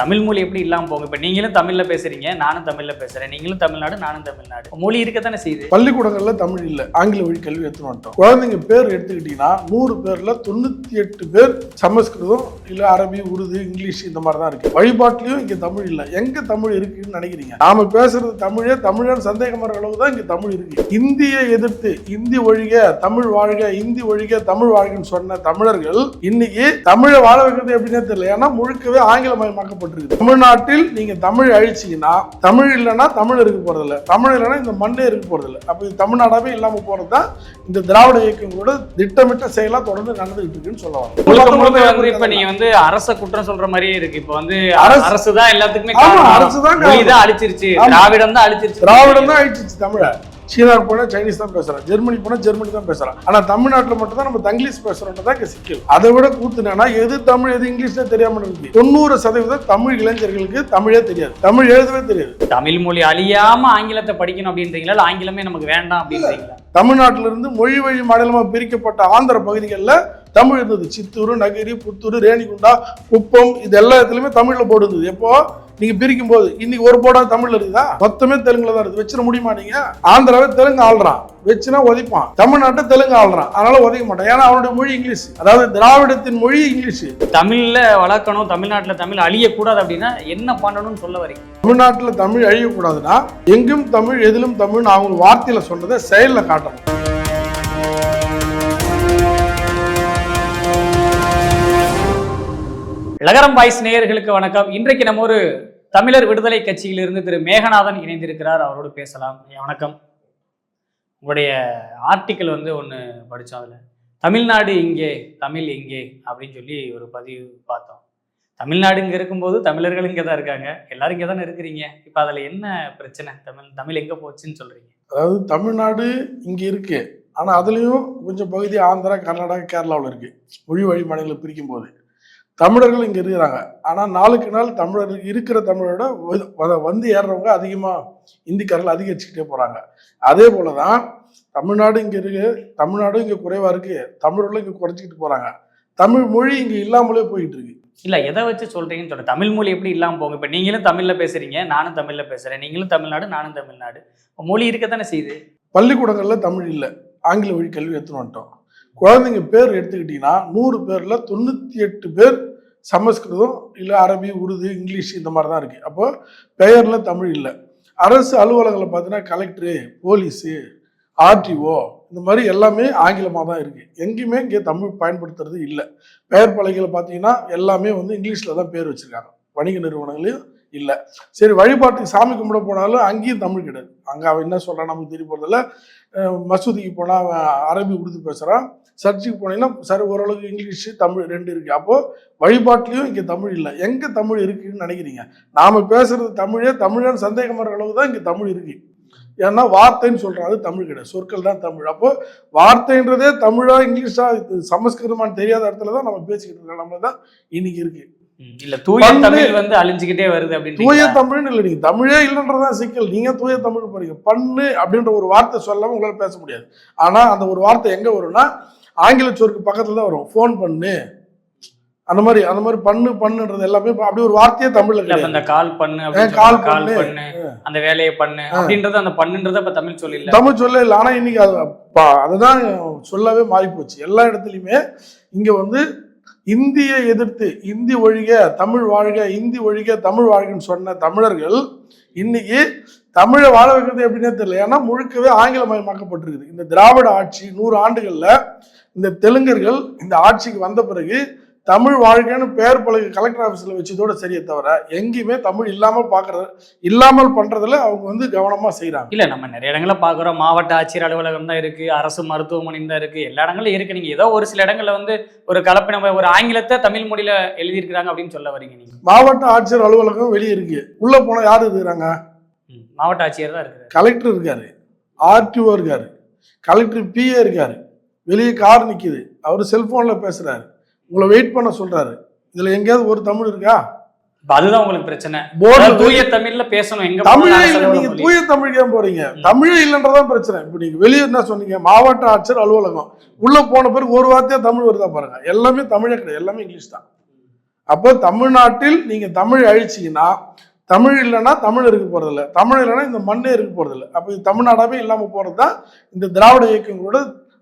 தமிழ் மொழி எப்படி இல்லாம போங்க இப்ப நீங்களும் தமிழ்ல பேசுறீங்க நானும் தமிழ்ல பேசுறேன். நீங்களும் தமிழ்நாடு நானும் தமிழ்நாடு. மொழி இருக்கத்தானே செய்யுது? பள்ளிக்கூடங்கள்ல தமிழ் இல்ல ஆங்கில வழி கல்வி எடுத்துன்னு வந்துட்டோம். குழந்தைங்க பேர் எடுத்துக்கிட்டீங்கன்னா நூறு பேர்ல தொண்ணூத்தி எட்டு பேர் சமஸ்கிருதம் இல்ல அரபி உருது இங்கிலீஷ் இந்த மாதிரி தான் இருக்கு. வழிபாட்டுலயும் இங்க தமிழ் இல்ல. எங்க தமிழ் இருக்குன்னு நினைக்கிறீங்க? நாம பேசுறது தமிழே தமிழன் சந்தேகம் வர அளவு தான் இங்க தமிழ் இருக்கு. இந்தியை எதிர்த்து இந்தி ஒழிக தமிழ் வாழ்க இந்தி ஒழிக தமிழ் வாழ்கன்னு சொன்ன தமிழர்கள் இன்னைக்கு தமிழை வாழ வைக்கிறது எப்படின்னே தெரியல. ஏன்னா முழுக்கவே ஆங்கிலமயமாக்கப்பட்டிருக்கு தமிழ்நாட்டில் நீங்க தமிழ் அழிச்சீங்கன்னா தமிழ் இல்லைன்னா தமிழ் இருக்க போறதில்ல. தமிழ் இல்லைன்னா இந்த மண்ணே இருக்க போறதில்ல. அப்ப இது தமிழ்நாடாவே இல்லாம போறது தான் இந்த திராவிட இயக்கங்களோட திட்டமிட்ட செயலா தொடர்ந்து நடந்துகிட்டு இருக்குன்னு சொல்ல முழுக்க முழுக்க வரேன். வந்து இப்ப நீங்க வந்து அரச குற்றம் சொல்ற மாதிரியே இருக்கு. இப்ப வந்து அரசு- தான் எல்லாத்துக்குமே. அரசு தான் அழிச்சிருச்சு. திராவிடம் தான் அழிச்சிருச்சு. திராவிடம் தான் அழிச்சிச்சு தமிழை. சீனாவுக்கு போனா சைனீஸ் தான் பேசுறான் ஜெர்மனி போனா ஜெர்மனி தான் பேசுறான். ஆனா தமிழ்நாட்டுல மட்டும் தான் நம்ம தங்கிலீஷ் பேசுறோம் தான் சிக்கல். அதை விட கூத்துனா எது தமிழ் எது இங்கிலீஷ்னே தெரியாம இருக்கு தொண்ணூறு சதவீதம் தமிழ் இளைஞர்களுக்கு தமிழே தெரியாது. தமிழ் எழுதவே தெரியாது. தமிழ் மொழி அழியாம ஆங்கிலத்தை படிக்கணும் அப்படின்றீங்களா? ஆங்கிலமே நமக்கு வேண்டாம் அப்படின்றீங்களா? தமிழ்நாட்டில இருந்து மொழி வழி மாநிலமா பிரிக்கப்பட்ட ஆந்திர பகுதிகளில் தமிழ் இருந்தது. சித்தூர் நகிரி புத்தூர் ரேணிகுண்டா குப்பம் இது எல்லா இடத்துலயுமே தமிழ்ல போர்டு இருந்தது. எப்போ நீங்க பிரிக்கும் போது இன்னைக்கு ஒரு போர்டா தமிழ்ல இருக்குதா? மொத்தமே தெலுங்குல தான் இருக்குது. வச்சிட முடியுமா நீங்க? ஆந்திராவை தெலுங்கு ஆள்றான். வச்சுனா உதைப்பான். தமிழ்நாட்டை தெலுங்கு ஆள்றான். அதனால உதைக்க மாட்டான். ஏன்னா அவனுடைய மொழி இங்கிலீஷ். அதாவது திராவிடத்தின் மொழி இங்கிலீஷ். தமிழ்ல வளர்க்கணும் தமிழ்நாட்டுல தமிழ் அழியக்கூடாது அப்படின்னா என்ன பண்ணணும்னு சொல்ல வரீங்க? தமிழ்நாட்டில் தமிழ் அழியக்கூடாதுன்னா எங்கும் தமிழ் எதிலும் தமிழ் அவங்க வார்த்தையில சொன்னதை செயல்ல காட்டணும். லகரம் வாய்ஸ் நேயர்களுக்கு வணக்கம். இன்றைக்கு நம்ம ஒரு தமிழர் விடுதலை கட்சியிலிருந்து திரு மேகநாதன் இணைந்திருக்கிறார். அவரோடு பேசலாம். வணக்கம். உங்களுடைய ஆர்டிக்கல் வந்து ஒன்று படித்தோம் அதில். தமிழ்நாடு இங்கே தமிழ் இங்கே அப்படின்னு சொல்லி ஒரு பதிவு பார்த்தோம். தமிழ்நாடு இங்கே இருக்கும்போது தமிழர்கள் இங்கே தான் இருக்காங்க. எல்லாரும் இங்கே தானே இருக்கிறீங்க. இப்போ அதில் என்ன பிரச்சனை? தமிழ் தமிழ் எங்கே போச்சுன்னு சொல்கிறீங்க அதாவது தமிழ்நாடு இங்கே இருக்குது ஆனால் அதுலேயும் கொஞ்சம் பகுதி ஆந்திரா கர்நாடகா கேரளாவில் இருக்குது மொழி வழி மாநிலங்களை பிரிக்கும் போது தமிழர்கள் இங்க இருக்கிறாங்க. ஆனா நாளுக்கு நாள் தமிழர் இருக்கிற வ- வந்து ஏறுறவங்க அதிகமா இந்திக்காரர்கள் அதிகரிச்சுக்கிட்டே போறாங்க. அதே போலதான் தமிழ்நாடு இங்க இருக்கு தமிழ்நாடும் இங்க குறைவா இருக்கு தமிழர்களும் இங்க குறைச்சிக்கிட்டு போறாங்க. தமிழ் மொழி இங்க இல்லாமலே போயிட்டு இருக்கு. இல்லை எதை வச்சு சொல்கிறீங்கன்னு சொல்கிறேன் தமிழ் மொழி எப்படி இல்லாமல் போகும்? இப்போ நீங்களும் தமிழில் பேசுகிறீங்க நானும் தமிழில் பேசுகிறேன் நீங்களும் தமிழ்நாடு நானும் தமிழ்நாடு. மொழி இருக்கத்தானே செய்யுது? பள்ளிக்கூடங்கள்ல தமிழ் இல்லை. ஆங்கில வழி கல்வி எடுத்துன்னு வந்துட்டோம். குழந்தைங்க பேர் எடுத்துக்கிட்டிங்கன்னா நூறு பேரில் தொண்ணூற்றி எட்டு பேர் சமஸ்கிருதம் இல்லை அரபி உருது இங்கிலீஷ் இந்த மாதிரி தான் இருக்குது அப்போ பெயரில் தமிழ் இல்லை. அரசு அலுவலகங்களை பார்த்தீங்கன்னா கலெக்டரு போலீஸு ஆர்டிஓ இந்த மாதிரி எல்லாமே ஆங்கிலமாக தான் இருக்குது எங்கேயுமே இங்கே தமிழ் பயன்படுத்துறது இல்லை. பெயர் பலகையில் பார்த்தீங்கன்னா எல்லாமே வந்து இங்கிலீஷில் தான் பேர் வச்சிருக்காங்க. வணிக நிறுவனங்களையும் இல்லை. சரி வழிபாட்டுக்கு சாமி கும்பிட போனாலும் அங்கேயும் தமிழ் கிடையாது. அங்கே அவன் என்ன சொல்கிறான் நமக்கு தெரிய போகிறதில்ல மசூதிக்கு போனால் அவன் அரபி உருது பேசுகிறான் சர்ச்சுக்கு போனீங்கன்னா சரி ஓரளவுக்கு இங்கிலீஷு தமிழ் ரெண்டு இருக்கு. அப்போது வழிபாட்டிலையும் இங்கே தமிழ் இல்லை. எங்கே தமிழ் இருக்குன்னு நினைக்கிறீங்க? நாம் பேசுறது தமிழே தமிழன் சந்தேகம் வர அளவுக்கு தான் இங்கே தமிழ் இருக்கு. ஏன்னா வார்த்தைன்னு சொல்கிறோம் அது தமிழ் கிடையாது. சொற்கள் தான் தமிழ். அப்போது வார்த்தைன்றதே தமிழா இங்கிலீஷா இது சமஸ்கிருதமான்னு தெரியாத இடத்துல தான் நம்ம பேசிக்கிட்டு இருக்கோம். நம்ம தான் இன்னைக்கு இருக்குது இல்ல தூய தமிழ் வந்து அழிஞ்சுக்கிட்டே வருது தூய அப்படின்னு தமிழ்னு இல்லை நீங்க தமிழே இல்லைன்றதான் சிக்கல். நீங்க தூய தமிழ் போறீங்க பண்ணு அப்படின்ற ஒரு வார்த்தை சொல்லாம உங்களால பேச முடியாது. ஆனா அந்த ஒரு வார்த்தை எங்க வரும்னா ஆங்கில சொற்கு பக்கத்துல தான் வரும். ஃபோன் பண்ணு. அந்த மாதிரி அந்த மாதிரி பண்ணு பண்ணுன்றது எல்லாமே அப்படி ஒரு வார்த்தையே தமிழ்ல கிடையாது. இந்த கால் பண்ணு கால். கால் பண்ணு? அந்த வேலையை பண்ணு அப்படின்றது அந்த பண்ணுன்றத இப்ப தமிழ் சொல்லி இல்ல தமிழ் சொல்ல இல்லை ஆனா இன்னைக்கு அதுதான் சொல்லவே மாறி போச்சு எல்லா இடத்துலையுமே இங்க வந்து இந்தியை எதிர்த்து இந்தி ஒழிக தமிழ் வாழ்க இந்தி ஒழிக தமிழ் வாழ்கன்னு சொன்ன தமிழர்கள் இன்னைக்கு தமிழை வாழ வைக்கிறது எப்படின்னே தெரியல. ஏன்னா முழுக்கவே ஆங்கிலமயமாக்கப்பட்டிருக்குது. இந்த திராவிட ஆட்சி நூறு ஆண்டுகளில் இந்த தெலுங்கர்கள் இந்த ஆட்சிக்கு வந்த பிறகு தமிழ் வாழ்க்கைன்னு பெயர் பலகை கலெக்டர் ஆஃபீஸில் வச்சதோட சரியே தவிர எங்கேயுமே தமிழ் இல்லாமல் பார்க்கறது இல்லாமல் பண்றதுல அவங்க வந்து கவனமா செய்றாங்க. இல்ல நம்ம நிறைய இடங்கள்ல பாக்குறோம். மாவட்ட ஆட்சியர் அலுவலகம் தான் இருக்கு அரசு மருத்துவமனை தான் இருக்கு. எல்லா இடங்களும் இருக்கு. நீங்க ஏதோ ஒரு சில இடங்கள்ல வந்து ஒரு கலப்பின ஒரு ஆங்கிலத்தை தமிழ் மொழியில எழுதியிருக்கிறாங்க அப்படின்னு சொல்ல வரீங்க நீங்க. மாவட்ட ஆட்சியர் அலுவலகம் வெளியே இருக்கு. உள்ள போனா யாரு இருக்கிறாங்க? மாவட்ட ஆட்சியர் தான் இருக்கு கலெக்டர் இருக்காரு. ஆர்டிஓ இருக்காரு. கலெக்டர் பிஏ இருக்காரு. வெளியே கார் நிக்குது. அவர் செல்போன்ல பேசுறாரு. உங்களை வெயிட் பண்ண சொல்றாரு. இதுல எங்கேயாவது ஒரு தமிழ் இருக்கா? அதுதான் உங்களுக்கு பிரச்சனை. போர்டு தூய தமிழ்ல பேசணும். எங்க தமிழே இல்ல நீங்க தூய தமிழ் ஏன் போறீங்க? தமிழே இல்லைன்றதான் பிரச்சனை. இப்ப நீங்க வெளியே என்ன சொன்னீங்க? மாவட்ட ஆட்சியர் அலுவலகம். உள்ள போன பிறகு ஒரு வார்த்தையா தமிழ் வருதா பாருங்க. எல்லாமே தமிழே கிடையாது. எல்லாமே இங்கிலீஷ் தான். அப்போ தமிழ்நாட்டில் நீங்க தமிழ் அழிச்சீங்கன்னா தமிழ் இல்லைன்னா தமிழ் இருக்க போறதில்ல. தமிழ் இல்லைன்னா இந்த மண்ணே இருக்க போறதில்ல. அப்போ இது தமிழ்நாடாவே இல்லாம போறது தான் இந்த திராவிட இயக்கங்களோட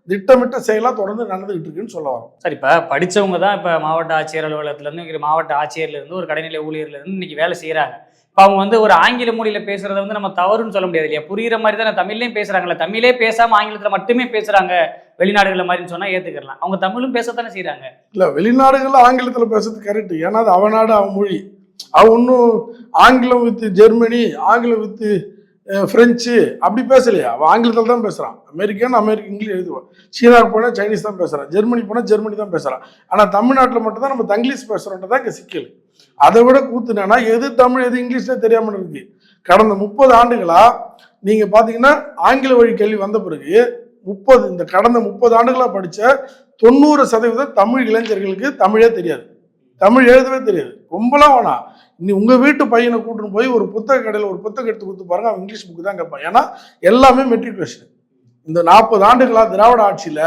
திட்டமிட்ட செயலா தொடர்ந்து நடந்துகிட்டு இருக்குன்னு சொல்ல வரோம். சரி இப்போ படிச்சவங்க தான் இப்போ மாவட்ட ஆட்சியர் அலுவலகத்துல இருந்து இங்க மாவட்ட ஆட்சியர்ல இருந்து ஒரு கடைநிலை ஊழியர்ல இருந்து இன்னைக்கு வேலை செய்யறாங்க இப்போ அவங்க வந்து ஒரு ஆங்கில மொழியில பேசுறத வந்து நம்ம தவறுன்னு சொல்ல முடியாது இல்லையா? புரியுற மாதிரி தான் தமிழ்லயும் பேசுறாங்கல்ல? தமிழே பேசாம ஆங்கிலத்துல மட்டுமே பேசுறாங்க வெளிநாடுகள்ல மாதிரின்னு சொன்னா ஏத்துக்கலாம் அவங்க தமிழும் பேசத்தானே செய்றாங்க. இல்ல வெளிநாடுகள்ல ஆங்கிலத்துல பேசுறது கரெக்ட் ஏன்னா அது அவன் நாடு அவன் மொழி. அவன் ஒன்றும் ஆங்கிலம் வித்து ஜெர்மனி ஆங்கிலம் வித்து பிரெஞ்சு அப்படி பேசலையா? அவன் ஆங்கிலத்தில் தான் பேசுகிறான் அமெரிக்கன் அமெரிக்க இங்கிலீஷ் எழுதுவான் சீனாவுக்கு போனால் சைனீஸ் தான் பேசுகிறான் ஜெர்மனி போனால் ஜெர்மனி தான் பேசுகிறான் ஆனால் தமிழ்நாட்டில் மட்டும்தான் நம்ம தங்கிலீஷ் பேசுறோன்றது தான் இங்கே சிக்கல். அதை விட கூத்துனா எது தமிழ் எது இங்கிலீஷ்னே தெரியாமல் இருக்கு. கடந்த முப்பது ஆண்டுகளாக நீங்கள் பார்த்தீங்கன்னா ஆங்கில வழி கல்வி வந்த பிறகு முப்பது இந்த கடந்த முப்பது ஆண்டுகளாக படித்த தொண்ணூறு சதவீதம் தமிழ் இளைஞர்களுக்கு தமிழே தெரியாது. தமிழ் எழுதவே தெரியாது. ரொம்பலாம் வேணாம் நீ உங்கள் வீட்டு பையனை கூட்டின்னு போய் ஒரு புத்தக கடையில் ஒரு புத்தகம் எடுத்து கொடுத்து பாருங்க அவன் இங்கிலீஷ் புக்கு தான் கேட்பான். ஏன்னா எல்லாமே மெட்ரிகுலேஷன் இந்த நாற்பது ஆண்டுகளாக திராவிட ஆட்சியில்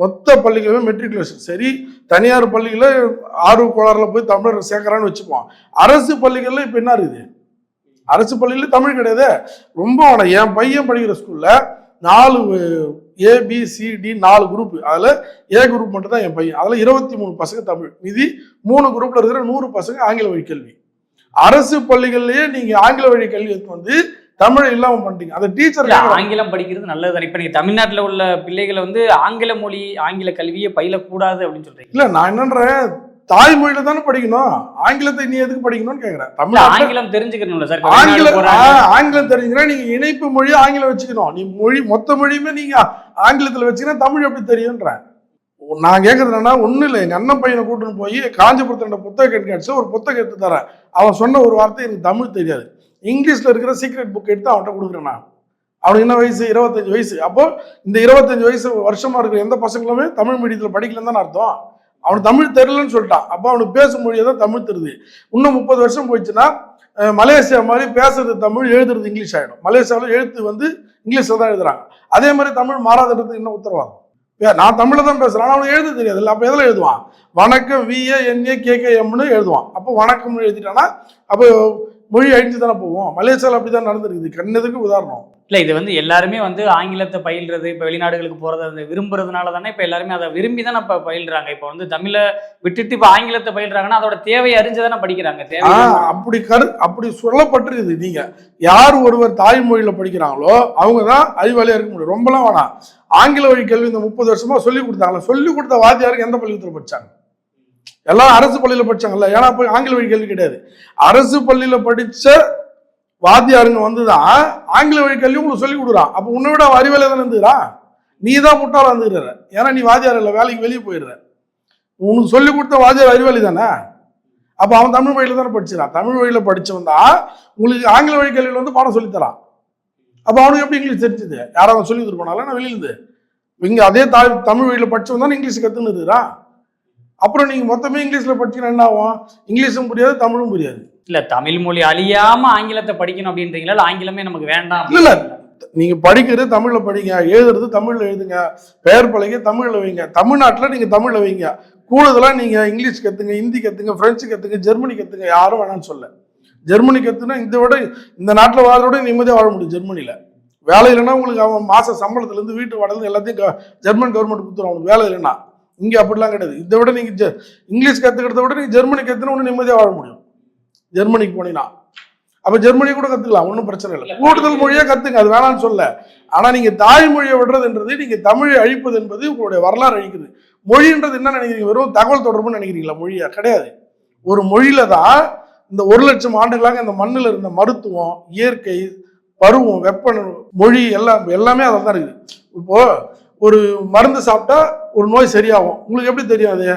மொத்த பள்ளிகளுமே மெட்ரிகுலேஷன் சரி தனியார் பள்ளிகளில் ஆர்வ கோளாறுல போய் தமிழர் சேர்க்கறான்னு வச்சுப்போம் அரசு பள்ளிகளில் இப்போ என்ன இருக்குது? அரசு பள்ளியில் தமிழ் கிடையாது. ரொம்ப வேணாம். என் பையன் படிக்கிற ஸ்கூலில் நாலு ஏபிசிடி நாலு குரூப் அதுல ஏ குரூப் மட்டும் தான் என் பையன். அதுல இருபத்தி மூணு பசங்க தமிழ். மீதி மூணு குரூப்ல இருக்கிற நூறு பசங்க ஆங்கில வழி கல்வி. அரசு பள்ளிகள்லயே நீங்க ஆங்கில வழி கல்வி வந்து தமிழ் இல்லாம பண்ணிட்டீங்க. அந்த டீச்சர் ஆங்கிலம் படிக்கிறது நல்லது தானே இப்போ நீங்க தமிழ்நாட்டுல உள்ள பிள்ளைகளை வந்து ஆங்கில மொழி ஆங்கில கல்வியை பயிலக்கூடாது அப்படின்னு சொல்றீங்க. இல்ல நான் என்னன்றேன் தாய்மொழியில தானே படிக்கணும்? ஆங்கிலத்தை நீ எதுக்கு படிக்கணும்னு கேக்குறேன் தமிழ் ஆங்கிலம் தெரிஞ்சுக்கணும்ல சார். இப்ப ஆங்கில வெளிநாடு போறாங்க. ஆ, ஆங்கிலம் தெரிஞ்சுக்கிறா நீங்க இணைப்பு மொழி ஆங்கிலம் வச்சுக்கணும். நீ மொழி மொத்த மொழியுமே நீங்க ஆங்கிலத்துல வச்சுக்கினா தமிழ் எப்படி தெரியுன்றேன் நான் கேட்கறது என்னன்னா ஒண்ணும் இல்லை. எங்க அண்ணன் பையனை கூட்டின்னு போய் காஞ்சிபுரத்துல புத்தக கண்காட்சியில் ஒரு புத்தகம் எடுத்து தரேன். அவன் சொன்ன ஒரு வார்த்தை எனக்கு தமிழ் தெரியாது. இங்கிலீஷ்ல இருக்கிற சீக்ரெட் புக் எடுத்து அவன்கிட்ட கொடுக்குறேன் நான். அவனுக்கு என்ன வயசு? இருபத்தஞ்சு வயசு. அப்போ இந்த இருபத்தஞ்சு வயசு வருஷமா இருக்கிற எந்த பசங்களுமே தமிழ் மீடியத்துல படிக்கலன்னு தானே அர்த்தம். அவனுக்கு தமிழ் தெரியலன்னு சொல்லிட்டான். அப்போ அவனுக்கு பேசும் மொழியை தான் தமிழ் தெரியுது. இன்னும் முப்பது வருஷம் போயிடுச்சுன்னா மலேசியா மாதிரி பேசுறது தமிழ் எழுதுறது இங்கிலீஷ் ஆகிடும் மலேசியாவில் எழுத்து வந்து இங்கிலீஷில் தான் எழுதுறாங்க. அதே மாதிரி தமிழ் மாறாததுக்கு என்ன உத்தரவாதம்? நான் தமிழில் தான் பேசுகிறேன் ஆனால் அவனுக்கு எழுத தெரியாது. இல்லை அப்போ எதில் எழுதுவான்? வணக்கம் விஏ என்ஏ கேகே எம்னு எழுதுவான். அப்போ வணக்கம் எழுதிட்டானா அப்போ மொழி அழிஞ்சு தானே போவோம் மலேசியாவில் அப்படி தான் நடந்திருக்குது. கண்ணதுக்கு உதாரணம். இல்ல இது வந்து எல்லாருமே வந்து ஆங்கிலத்தை பயில்றது இப்ப வெளிநாடுகளுக்கு போறது அந்த விரும்புறதுனால தானே இப்ப எல்லாருமே அதை விரும்பி தானே இப்ப பயில்றாங்க. இப்ப வந்து தமிழை விட்டுட்டு இப்ப ஆங்கிலத்தை பயில்றாங்கன்னா அதோட தேவையை அறிஞ்சுதானே படிக்கிறாங்க. ஆ தேவை அப்படி கரு அப்படி சொல்லப்பட்டிருக்குது. நீங்க யார் ஒருவர் தாய்மொழியில படிக்கிறாங்களோ அவங்க தான் அறிவாளியா இருக்க முடியும். ரொம்பலாம் வேணாம். ஆங்கில வழி கல்வி இந்த முப்பது வருஷமா சொல்லி கொடுத்தாங்களா? சொல்லி கொடுத்த வாத்தியாருக்கு எந்த பள்ளிக்கூடத்தில் படிச்சாங்க? எல்லாரும் அரசு பள்ளியில படிச்சாங்கல்ல. ஏன்னா போய் ஆங்கில வழி கல்வி கிடையாது. அரசு பள்ளியில படிச்ச வாத்தியாருங்க வந்துதான் ஆங்கில வழி கல்வி உங்களுக்கு சொல்லி கொடுக்குறான். அப்போ உன்னை விட அவன் தானே இருந்துக்கிறான் நீ தான் முட்டாளா இருந்துக்கிற. ஏன்னா நீ வாத்தியார் இல்லை வேலைக்கு வெளியே போயிடுற. உனக்கு சொல்லி கொடுத்த வாத்தியார் அறிவாளி தானே? அப்போ அவன் தமிழ் வழியில் தானே படிச்சிடான் தமிழ் வழியில் படிச்சவன் தான் உங்களுக்கு ஆங்கில வழி கல்வியில் வந்து பாடம் சொல்லித்தரான். அப்போ அவனுக்கு எப்படி இங்கிலீஷ் தெரிஞ்சது? யாராவது சொல்லி கொடுப்பானால நான் வெளியிருந்து இங்கே அதே தா தமிழ் வழியில் படித்தவன் தான் இங்கிலீஷ் கற்றுன்னு இருக்கிறான் அப்புறம் நீங்கள் மொத்தமே இங்கிலீஷில் படிச்சீங்கன்னா என்ன ஆகும்? இங்கிலீஷும் புரியாது தமிழும் புரியாது. இல்ல தமிழ் மொழி அழியாம ஆங்கிலத்தை படிக்கணும் அப்படின்றீங்களா? ஆங்கிலமே நமக்கு வேண்டாம் இல்ல, நீங்க படிக்கிறது தமிழ்ல படிங்க எழுதுறது தமிழ்ல எழுதுங்க. பெயர் பழகி தமிழ்ல வைங்க. தமிழ்நாட்டுல நீங்க தமிழ்ல வைங்க. கூடுதலா நீங்க இங்கிலீஷ் கத்துங்க ஹிந்தி கத்துங்க பிரெஞ்சு கத்துங்க ஜெர்மனி கத்துங்க யாரும் வேணாம்னு சொல்ல. ஜெர்மனி கத்துனா இந்த விட இந்த நாட்டுல வாழ்றோட நிம்மதியாக வாழ முடியும் ஜெர்மனில. வேலை இல்லைன்னா உங்களுக்கு அவன் மாச சம்பளத்துல இருந்து வீட்டு வாடகை எல்லாத்தையும் ஜெர்மன் கவர்மெண்ட் கொடுத்துரும் அவனுக்கு. வேலை இல்லைன்னா. இங்க அப்படிலாம் கிடையாது. இதை விட நீங்க ஜெ- இங்கிலீஷ் கத்துக்கிறத விட நீங்க ஜெர்மனி கத்துனா ஒன்று நிம்மதியாக வாழ முடியும். ஜெர்மனிக்கு போனீங்கன்னா அப்ப ஜெர்மனி கூட கத்துக்கலாம் ஒன்றும் பிரச்சனை இல்லை. கூடுதல் மொழியே கத்துங்க அது வேணாம்னு சொல்ல. ஆனா நீங்க தாய்மொழியை விடுறதுன்றது நீங்க தமிழை அழிப்பது என்பது உங்களுடைய வரலாறு அழிக்குது. மொழின்றது என்ன நினைக்கிறீங்க? வெறும் தகவல் தொடர்புன்னு நினைக்கிறீங்களா மொழியா? கிடையாது. ஒரு மொழியில தான் இந்த ஒரு லட்சம் ஆண்டுகளாக இந்த மண்ணில் இருந்த மருத்துவம் இயற்கை பருவம் வெப்ப மொழி எல்லாம் எல்லாமே அதில் தான் இருக்குது. இப்போ ஒரு மருந்து சாப்பிட்டா ஒரு நோய் சரியாகும். உங்களுக்கு எப்படி தெரியும் அது?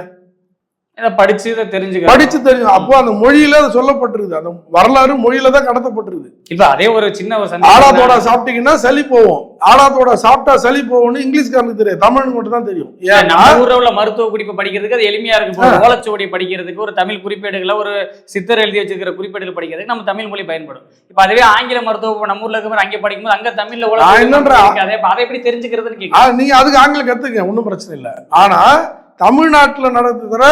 படிச்சு இதை தெரிஞ்சுக்க படிச்சு தெரியும் அப்போ அந்த மொழியில அது சொல்லப்பட்டிருக்குது. அந்த வரலாறு மொழியில தான் கடத்தப்பட்டிருக்குது. இப்ப அதே ஒரு சின்ன ஒரு ஆடாத்தோட சாப்பிட்டீங்கன்னா சளி போகும். ஆடாத்தோட சாப்பிட்டா சளி போகும்னு இங்கிலீஷ்காரனுக்கு தெரியாது. தமிழுக்கு மட்டும் தான் தெரியும். ஏன்னா ஊர்ல உள்ள மருத்துவ குறிப்பு படிக்கிறதுக்கு அது எளிமையா இருக்கு. இப்போ ஒரு ஓலைச்சுவடி படிக்கிறதுக்கு ஒரு தமிழ் குறிப்பேடுகளை ஒரு சித்தர் எழுதி வச்சிருக்கிற குறிப்பேடுகள் படிக்கிறதுக்கு நம்ம தமிழ் மொழி பயன்படும். இப்ப அதுவே ஆங்கில மருத்துவ நம்ம ஊர்ல இருக்க அங்கே படிக்கும்போது அங்க தமிழ்ல. அதே எப்படி தெரிஞ்சுக்கிறதுன்னு நீங்க அதுக்கு ஆங்கிலம் கத்துக்க ஒன்றும் பிரச்சனை இல்லை. ஆனா தமிழ்நாட்டுல நடத்துகிற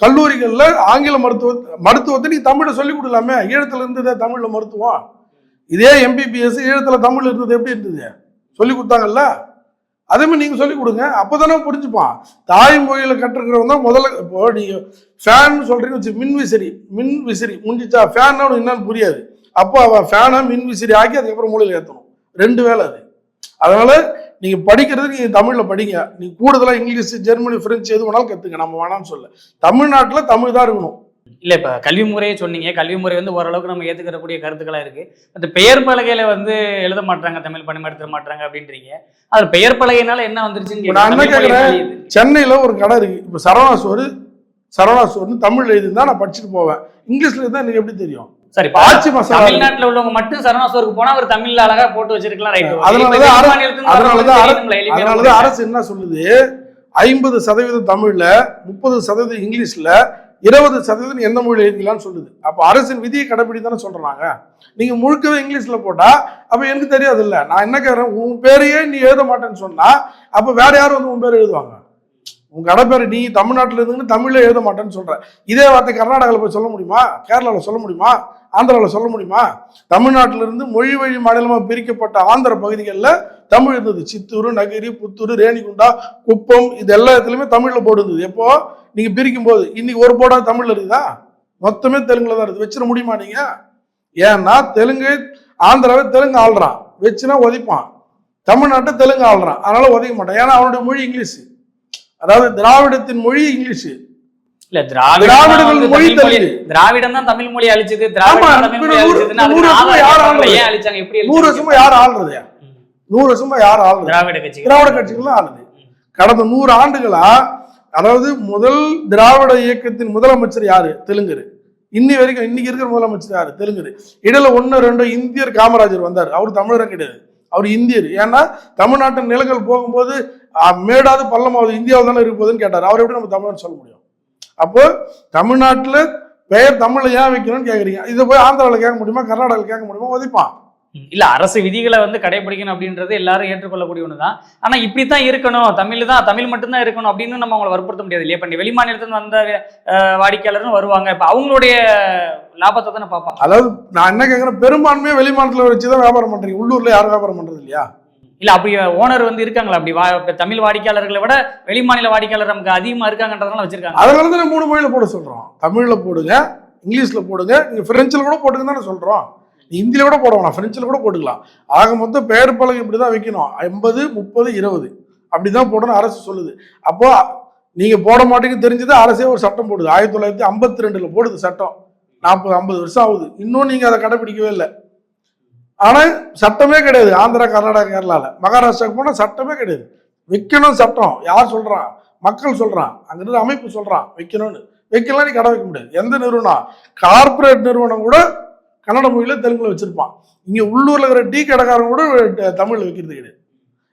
கல்லூரிகளில் ஆங்கில மருத்துவ மருத்துவத்தை நீ தமிழை சொல்லிக் கொடுக்கலாமே. ஈழத்தில் இருந்ததே தமிழில் மருத்துவம். இதே எம்பிபிஎஸ் ஈழத்தில் தமிழ் இருந்தது எப்படி இருந்தது? சொல்லி கொடுத்தாங்கல்ல? அதே மாதிரி சொல்லிக் கொடுங்க. கொடுங்க அப்பதானே புரிஞ்சுப்பான். தாய்மொழியில் கற்றுக்கிறவங்க தான் முதல்ல இப்போ நீங்கள் ஃபேன் சொல்றீங்க வச்சு மின் விசிறி மின் விசிறி முடிஞ்சிச்சா ஃபேன் என்னன்னு புரியாது. அப்போ அவன் ஃபேனை மின் விசிறி ஆக்கி அதுக்கப்புறம் மூலையில் ஏற்றணும் ரெண்டு வேலை அது. அதனால் நீங்க படிக்கிறது நீங்க தமிழ்ல படிங்க. நீ கூடுதலா இங்கிலீஷ் ஜெர்மனி பிரெஞ்சு எது வேணாலும் கத்துங்க. நம்ம வேணாம்னு சொல்ல. தமிழ்நாட்டுல தமிழ் தான் இருக்கணும். இல்ல இப்ப கல்வி முறையை சொன்னீங்க. கல்வி முறை வந்து ஓரளவுக்கு நம்ம ஏத்துக்கிறக்கூடிய கருத்துக்களா இருக்கு. அந்த பெயர் பலகையில வந்து எழுத மாட்டாங்க தமிழ் பணிமடுத்த மாட்டாங்க அப்படின்றீங்க. அது பெயர் பலகையினால என்ன வந்துருச்சுன்னு நான் என்ன இது? சென்னையில ஒரு கடை இருக்கு. இப்ப சரவணா சோறு சரவணா சோறுன்னு தமிழ் எழுதிருந்தா நான் படிச்சுட்டு போவேன். இங்கிலீஷ்ல இருந்தா எனக்கு எப்படி தெரியும்? சரி ஆச்சி மசாலா. தமிழ்நாட்டுல உள்ளவங்க மட்டும் சரணாசோருக்கு போனா அவர் தமிழ்ல அழகா போட்டு வச்சிருக்கலாம். ரைட் அதனாலதான் அரசு- அதனாலதான் அரசு- என்ன சொல்லுது? ஐம்பது சதவீதம் தமிழ்ல முப்பது சதவீதம் இங்கிலீஷ்ல இருபது சதவீதம் எந்த மொழியில் எழுதிக்கலாம்னு சொல்லுது. அப்ப அரசின் விதியை கடைப்பிடி தானே சொல்றாங்க. நீங்க முழுக்கவே இங்கிலீஷ்ல போட்டா அப்ப எனக்கு தெரியாது இல்ல நான் என்ன கேக்குறேன்? உன் பேரையே நீ எழுத மாட்டேன்னு சொன்னா அப்ப வேற யாரும் வந்து உன் பேர் எழுதுவாங்க? உன் கடை பேர் நீ தமிழ்நாட்டுல இருந்துன்னு தமிழ்ல எழுத மாட்டேன்னு சொல்ற. இதே வார்த்தை கர்நாடகாவில் போய் சொல்ல முடியுமா? கேரளாவில் சொல்ல முடியுமா? ஆந்திராவில் சொல்ல முடியுமா? தமிழ்நாட்டிலிருந்து மொழி வழி மாநிலமாக பிரிக்கப்பட்ட ஆந்திர பகுதிகளில் தமிழ் இருந்தது. சித்தூர் நகிரி புத்தூர் ரேணிகுண்டா குப்பம் இது எல்லா இடத்துலையுமே தமிழில் போர்டு இருந்தது. எப்போ? நீங்கள் பிரிக்கும் போது இன்னைக்கு ஒரு போர்டாக தமிழ் இருக்குதா? மொத்தமே தெலுங்குல தான் இருக்குது. வச்சிட முடியுமா நீங்க? ஏன்னா தெலுங்கு ஆந்திராவே தெலுங்கு ஆள்றான். வச்சுனா உதைப்பான். தமிழ்நாட்டை தெலுங்கு ஆள்றான். அதனால உதைக்க மாட்டான். ஏன்னா அவனுடைய மொழி இங்கிலீஷ். அதாவது திராவிடத்தின் மொழி இங்கிலீஷ். இல்ல திராவிடர்கள் மொழி தமிழ் மொழி- தெலுங்கு. திராவிடம் தான் தமிழ் மொழி அழிச்சது. திராவிடம் தமிழ் மொழி நூறு- அழிச்சதுன்னு வருஷமா யார் கேட்கறாங்களே, ஆளுது? ஏன் அழிச்சாங்க. எப்படி நூறு அழிச்சாங்க? வருஷமா யார் ஆள்றது. நூறு வருஷமா யார் ஆள்றது? திராவிட கட்சிகள். திராவிட கட்சிகள் ஆளுது. கடந்த நூறு ஆண்டுகளா அதாவது முதல் திராவிட இயக்கத்தின் முதலமைச்சர் யாரு? தெலுங்கரு. இன்னி வரைக்கும் இன்னைக்கு இருக்கிற முதலமைச்சர் யாரு? தெலுங்கரு. இடையில ஒன்னு ரெண்டு இந்தியர் காமராஜர் வந்தார். அவர் தமிழர் கிடையாது. அவர் இந்தியர். ஏன்னா தமிழ்நாட்டு நிலங்கள் போகும்போது ஆ, மேடாவது பள்ளமாவது இந்தியாவில் தானே இருக்க போகுதுன்னு கேட்டார். அவர் எப்படி நம்ம தமிழர் சொல்ல முடியும்? அப்போ தமிழ்நாட்டுல பெயர் தமிழ்ல ஏன் வைக்கணும்னு கேக்குறீங்க? இதை போய் ஆந்திராவில் கேட்க முடியுமா? கர்நாடகாவில் கேட்க முடியுமா? உதைப்பான். இல்ல அரசு விதிகளை வந்து கடைபிடிக்கணும் அப்படின்றது எல்லாரும் ஏற்றுக்கொள்ளக்கூடிய ஒண்ணுதான். ஆனா இப்படித்தான் இருக்கணும். தமிழ் தான் தமிழ் மட்டும்தான் இருக்கணும் அப்படின்னு நம்ம அவங்களை வற்புறுத்த முடியாது இல்லையா? இப்ப நீ வெளி மாநிலத்துல வந்த அஹ், வாடிக்கையாளரும் வருவாங்க. இப்ப அவங்களுடைய லாபத்தை தானே பார்ப்பாங்க. அதாவது நான் என்ன கேட்குறேன் பெரும்பான்மையை வெளிமாநிலத்தில் வச்சு தான் வியாபாரம் பண்றீங்க. உள்ளூர்ல யாரும் வியாபாரம் பண்றது இல்லையா? இல்ல அப்படி ஓனர் வந்து இருக்காங்களா? அப்படி வா- தமிழ் வாடிக்கையாளர்களை விட வெளி மாநில வாடிக்கையாளர் நமக்கு அதிகமா இருக்காங்கன்றதுனால வச்சிருக்காங்க. அதனால தான் மூணு மொழியில போட சொல்றோம். தமிழ்ல போடுங்க இங்கிலீஷ்ல போடுங்க நீங்க பிரெஞ்சில் கூட போட்டுங்க தானே சொல்றோம். நீ கூட போடலாம் ஃப்ரெஞ்சில் பிரெஞ்சில் கூட போட்டுக்கலாம். ஆக மொத்தம் பெயர் பலகை இப்படி தான் வைக்கணும். ஐம்பது முப்பது இருபது. அப்படிதான் போடணும் அரசு சொல்லுது. அப்போ நீங்க போட மாட்டேங்க தெரிஞ்சது அரசே ஒரு சட்டம் போடுது. ஆயிரத்தி தொள்ளாயிரத்தி ஐம்பத்தி ரெண்டுல போடுது சட்டம். நாற்பது ஐம்பது வருஷம் ஆகுது. இன்னும் நீங்க அதை கடைபிடிக்கவே இல்லை. ஆனால் சட்டமே கிடையாது. ஆந்திரா கர்நாடகா கேரளாவில் மகாராஷ்டிராவுக்கு போனால் சட்டமே கிடையாது. வைக்கணும் சட்டம். யார் சொல்கிறான் மக்கள் சொல்கிறான் அங்கிருந்து இருக்கிற அமைப்பு சொல்கிறான் வைக்கணும்னு. வைக்கலாம் நீ கடை வைக்க முடியாது. எந்த நிறுவனம்? கார்ப்பரேட் நிறுவனம் கூட கன்னட மொழியில் தெலுங்குல வச்சுருப்பான். இங்கே உள்ளூரில் இருக்கிற டீ கடைக்காரங்க கூட தமிழில் வைக்கிறது கிடையாது.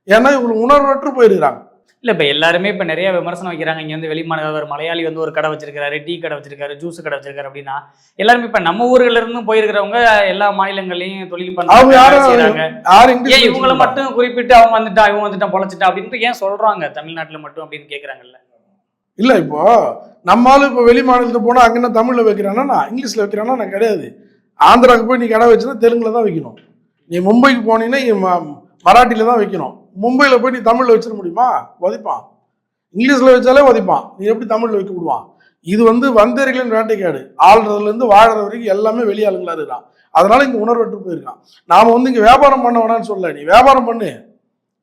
ஏன்னா இவங்களுக்கு உணர்வற்று போயிருக்கிறாங்க. இல்ல இப்ப எல்லாருமே இப்ப நிறைய விமர்சனம் வைக்கிறாங்க. இங்க வந்து வெளி மாநில ஒரு மலையாளி வந்து ஒரு கடை வச்சிருக்காரு டீ கடை வச்சிருக்காரு ஜூஸ் கடை வச்சிருக்காரு அப்படின்னா எல்லாருமே இப்ப நம்ம ஊர்கள்ல இருந்து போயிருக்கிறவங்க எல்லா மாநிலங்களையும் தொழில் யார் ஏன் இவங்கள மட்டும் குறிப்பிட்டு அவங்க வந்துட்டா இவங்க வந்துட்டா பொழைச்சிட்டா அப்படின்ட்டு ஏன் சொல்றாங்க? தமிழ்நாட்டுல மட்டும் அப்படின்னு கேக்குறாங்கல்ல. இல்ல இப்போ நம்மளால இப்போ வெளி மாநிலத்துக்கு போனா அங்க என்ன தமிழ்ல வைக்கிறானா நான் இங்கிலீஷ்ல வைக்கிறானா நான் கிடையாது. ஆந்திராவுக்கு போய் நீ கடை வச்சுன்னா தெலுங்குல தான் வைக்கணும். நீ மும்பைக்கு போனீங்கன்னா மராட்டியில தான் வைக்கணும். மும்பையில் போய் நீ தமிழில் வச்சிட முடியுமா? உதைப்பான் இங்கிலீஷில் வச்சாலே உதைப்பான் நீ எப்படி தமிழில் வைக்க விடுவான்? இது வந்து வந்தேரிகளின் வேட்டைக்காடு. ஆள்றதுலேருந்து இருந்து வரைக்கும் எல்லாமே வெளியாளுங்களா இருக்கான். அதனால இங்கே உணர்வற்று போயிருக்கான். நாம் வந்து இங்கே வியாபாரம் பண்ண வேணாம்னு சொல்ல நீ வியாபாரம் பண்ணு.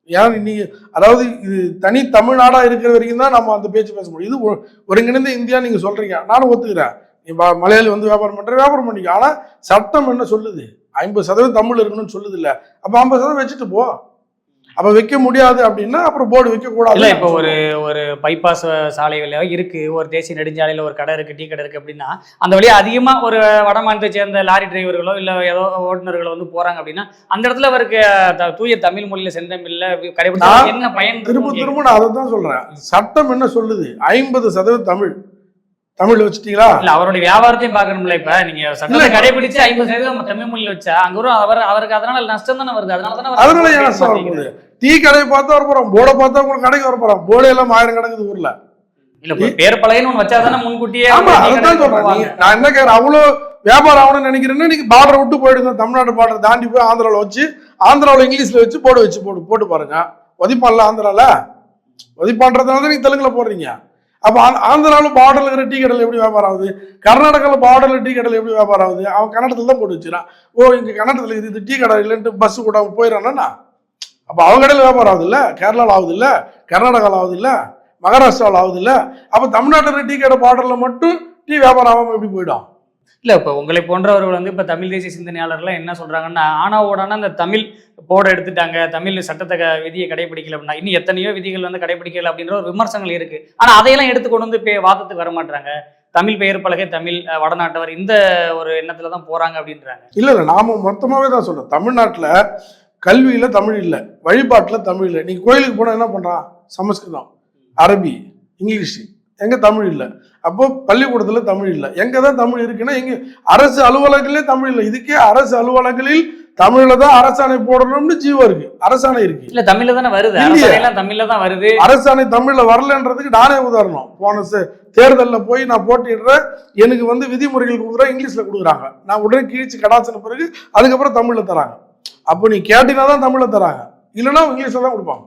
ஏன் நீ அதாவது இது தனி தமிழ்நாடாக இருக்கிற வரைக்கும் தான் நம்ம அந்த பேச்சு பேச முடியும். இது ஒ- ஒருங்கிணைந்த இந்தியா நீங்கள் சொல்கிறீங்க நானும் ஒத்துக்கிறேன். நீ மலையாளி வந்து வியாபாரம் பண்ணுற வியாபாரம் பண்ணிக்க. ஆனால் சட்டம் என்ன சொல்லுது? ஐம்பது சதவீதம் தமிழ் இருக்கணும்னு சொல்லுது இல்லை. அப்போ ஐம்பது சதவீதம் வச்சுட்டு போ. அப்ப வைக்க முடியாது அப்படின்னா அப்புறம் போர்டு வைக்க கூடாது. இல்ல இப்போ ஒரு ஒரு பைபாஸ் சாலைகள் இருக்கு. ஒரு தேசிய நெடுஞ்சாலையில ஒரு கடை இருக்கு டீ கடை இருக்கு அப்படின்னா அந்த வழியா அதிகமா ஒரு வட மாநிலத்தை சேர்ந்த லாரி டிரைவர்களோ இல்ல ஏதோ ஓட்டுநர்களோ வந்து போறாங்க அப்படின்னா அந்த இடத்துல அவருக்கு தூய தமிழ் மொழியில செந்தமிழ்ல கடைபிடிச்சா என்ன பயன் திரும்ப திரும்ப நான் அதை தான் சொல்றேன். சட்டம் என்ன சொல்லுது? ஐம்பது சதவீதம் தமிழ். தமிழ் வச்சுட்டீங்களா? இல்ல அவருடைய வியாபாரத்தையும் பார்க்கணும்ல இப்ப. நீங்க சட்டத்தை. கடைபிடிச்சு ஐம்பது சதவீதம் தமிழ் மொழியில வச்சா அங்க ஒரு அவர் அவருக்கு அதனால நஷ்டம் தானே வருது. அதனால தானே அதனால நஷ்டம் வரப்போகுது டீ கடையை பார்த்தா வர போறோம். போர்டை பார்த்தா உங்களுக்கு கடைக்கு வர போறோம். போர்டே எல்லாம் ஆயிரம் கிடக்குது ஊர்ல. இல்ல பேர் பலகைன்னு ஒண்ணு வச்சாதானே முன்கூட்டியே ஆமா அதான் சொல்றேன். நான் என்ன கேக்குறேன்? அவ்வளோ வியாபாரம் ஆகணும்னு நினைக்கிறேன்னா நீங்க பார்டர் விட்டு போயிடுங்க. தமிழ்நாடு பார்டர் தாண்டி போய் ஆந்திராவில் வச்சு ஆந்திராவில் இங்கிலீஷ்ல வச்சு போர்டு வச்சு போடு போட்டு பாருங்க. ஒதிப்பான்ல ஆந்திரால. ஒதிப்பான்றதுனால தான் நீங்க தெலுங்குல போடுறீங்க. அப்போ ஆந்திராவில் பார்டர்ல இருக்கிற டீ கடையில் எப்படி வியாபாரம் ஆகுது? கர்நாடகாவில் பார்டர்ல டீ கடையில் எப்படி வியாபாரம் ஆகுது? அவன் கன்னடத்தில் தான் போட்டு வச்சுறான் ஓ இங்க கன்னடத்தில் இது இது டீ கடை இல்லைன்ட்டு பஸ் கூட அவன் போயிடறானா அப்போ அவங்க கடையில் வியாபாரம் ஆகுது கேரளாவில் ஆகுது கர்நாடகாவில் ஆகுது இல்ல? மகாராஷ்டிராவில் ஆகுது அப்போ தமிழ்நாட்டில் டீ கடை பார்டர்ல மட்டும் டீ வியாபாரம் ஆகாமல் எப்படி போயிடும்? இல்ல இப்போ உங்களை போன்றவர்கள் வந்து இப்போ தமிழ் தேசிய சிந்தனையாளர்லாம் என்ன சொல்றாங்கன்னா ஆனா ஓடானா அந்த தமிழ் போட எடுத்துட்டாங்க தமிழ் சட்டத்தை விதியை கடைபிடிக்கல அப்படின்னா இன்னும் எத்தனையோ விதிகள் வந்து கடைபிடிக்கல அப்படின்ற ஒரு விமர்சனங்கள் இருக்கு. ஆனா அதையெல்லாம் எடுத்து கொண்டு வந்து இப்போ வாதத்துக்கு வரமாட்டாங்க தமிழ் பெயர் பலகை தமிழ் வடநாட்டவர் இந்த ஒரு எண்ணத்துல தான் போறாங்க அப்படின்றாங்க. இல்ல இல்ல நாம மொத்தமாவே தான் சொல்றோம். தமிழ்நாட்டுல கல்வியில தமிழ் இல்ல வழிபாட்டுல தமிழ் இல்ல. நீங்க கோயிலுக்கு போனா என்ன பண்றான்? சமஸ்கிருதம் அரபி இங்கிலீஷ். எங்க தமிழ் இல்ல. அப்போ பள்ளிக்கூடத்துல தமிழ் இல்ல. எங்க தான் தமிழ் இருக்குன்னா எங்க அரசு அலுவலகங்களே தமிழ் இல்ல. இதுக்கே அரசு அலுவலகங்களில் தமிழ்ல தான் அரசாணை போடணும்னு ஜீவம் இருக்கு. அரசாணை இருக்கு. இல்ல தமிழ்ல தானே வருது. தமிழ்ல தான் வருது. அரசாணை தமிழ்ல வரலன்றதுக்கு நானே உதாரணம். போன தேர்தல்ல போய் நான் போட்டிடுறேன் எனக்கு வந்து விதிமுறைகள் கொடுக்குறேன். இங்கிலீஷ்ல கொடுக்குறாங்க. நான் உடனே கிழிச்சு கடாச்சின பிறகு அதுக்கப்புறம் தமிழ்ல தராங்க. அப்போ நீ கேட்டினா தான் தமிழ்ல தராங்க. இல்லைன்னா இங்கிலீஷ்ல தான் கொடுப்பாங்க.